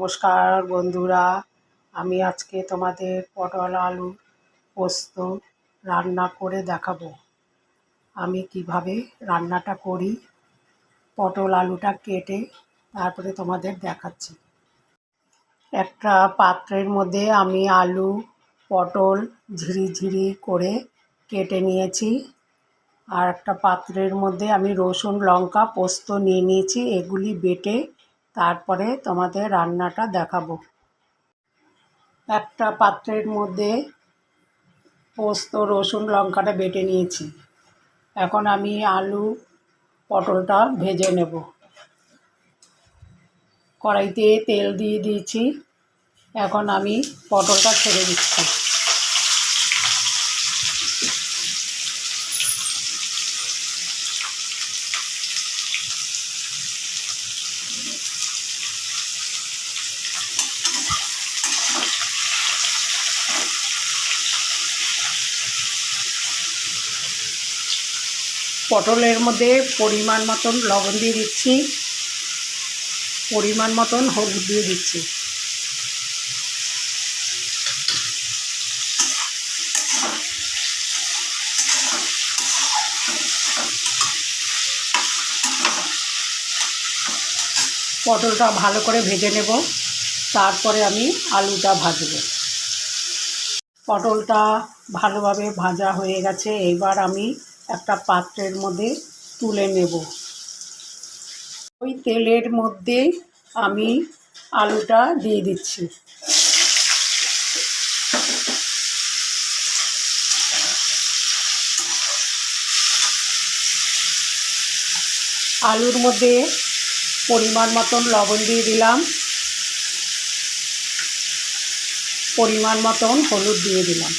নমস্কার বন্ধুরা, আমি আজকে তোমাদের পটল, আলু পোস্ত রান্না করে দেখাবো। আমি কীভাবে রান্নাটা করি, পটল, আলুটা কেটে তারপরে তোমাদের দেখাচ্ছি। একটা পাত্রের মধ্যে আমি আলু, পটল ঝিরি ঝিরি করে কেটে নিয়েছি। আর একটা পাত্রের মধ্যে আমি রসুন, লঙ্কা, পোস্ত নিয়ে নিয়েছি। এগুলি বেটে তারপরে তোমাদের রান্নাটা দেখাবো। একটা পাত্রের মধ্যে পোস্ত, রসুন, লঙ্কাটা বেটে নিয়েছি। এখন আমি আলু, পটলটা ভেজে নেব। কড়াইতে তেল দিয়ে দিয়েছি। এখন আমি পটলটা ছেড়ে দিচ্ছি। পটলের মধ্যে পরিমাণ মতন লবণ দিয়ে দিচ্ছি। পরিমাণ মতন হলুদ দিয়ে দিচ্ছি। পটলটা ভালো করে ভেজে নেব। তারপরে আমি আলুটা ভাজবো। পটলটা ভালোভাবে ভাজা হয়ে গেছে। এবার আমি একটা পাত্রের মধ্যে তুলে নেব। ওই তেলের মধ্যে আমি আলুটা দিয়ে দিচ্ছি। আলুর মধ্যে পরিমাণ মতন লবণ দিয়ে দিলাম। পরিমাণ মতন হলুদ দিয়ে দিলাম।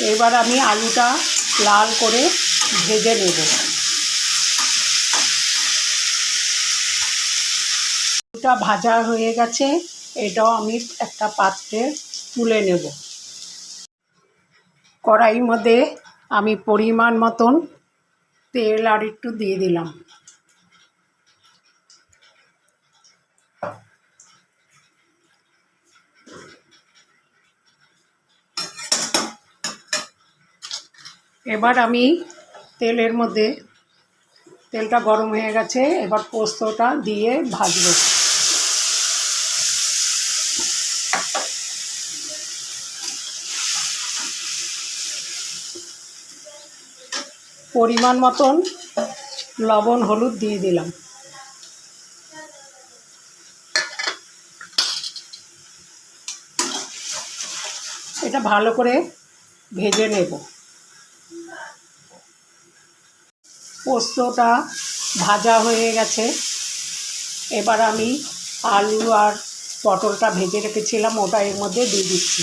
এবার আমি আলুটা লাল করে ভেজে নেব। আলুটা ভাজা হয়ে গেছে, এটাও আমি একটা পাত্রে তুলে নেব। কড়াইর মধ্যে আমি পরিমাণ মতন তেল আর একটু দিয়ে দিলাম। এবার আমি তেলের মধ্যে তেলটা গরম হয়ে গেছে, এবার পোস্তটা দিয়ে ভাজবো। পরিমাণ মতন লবণ, হলুদ দিয়ে দিলাম। এটা ভালো করে ভেজে নেব। পোস্তটা ভাজা হয়ে গেছে। এবার আমি আলু আর পটলটা ভেজে রেখেছিলাম, ওটা এর মধ্যে দিয়ে দিচ্ছি।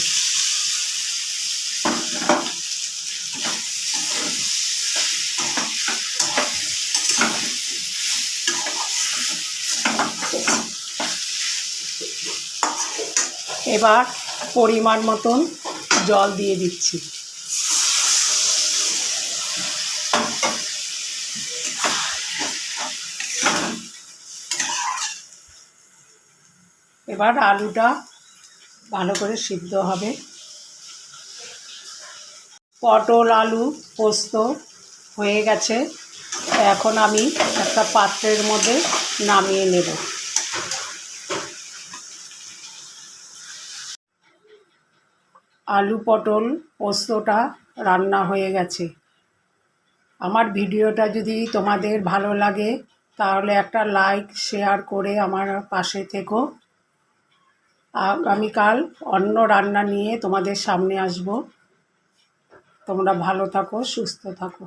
এবার পরিমাণ মতন জল দিয়ে দিচ্ছি। এবার আলুটা ভালো করে সিদ্ধ হবে। পটল, আলু, পোস্ত হয়ে গেছে। এখন আমি একটা পাত্রের মধ্যে নামিয়ে নেব। আলু, পটল, পোস্তটা রান্না হয়ে গেছে। আমার ভিডিওটা যদি তোমাদের ভালো লাগে, তাহলে একটা লাইক, শেয়ার করে আমার পাশে থেকো। আগামীকাল অন্য রান্না নিয়ে তোমাদের সামনে আসব। তোমরা ভালো থাকো সুস্থ থাকো।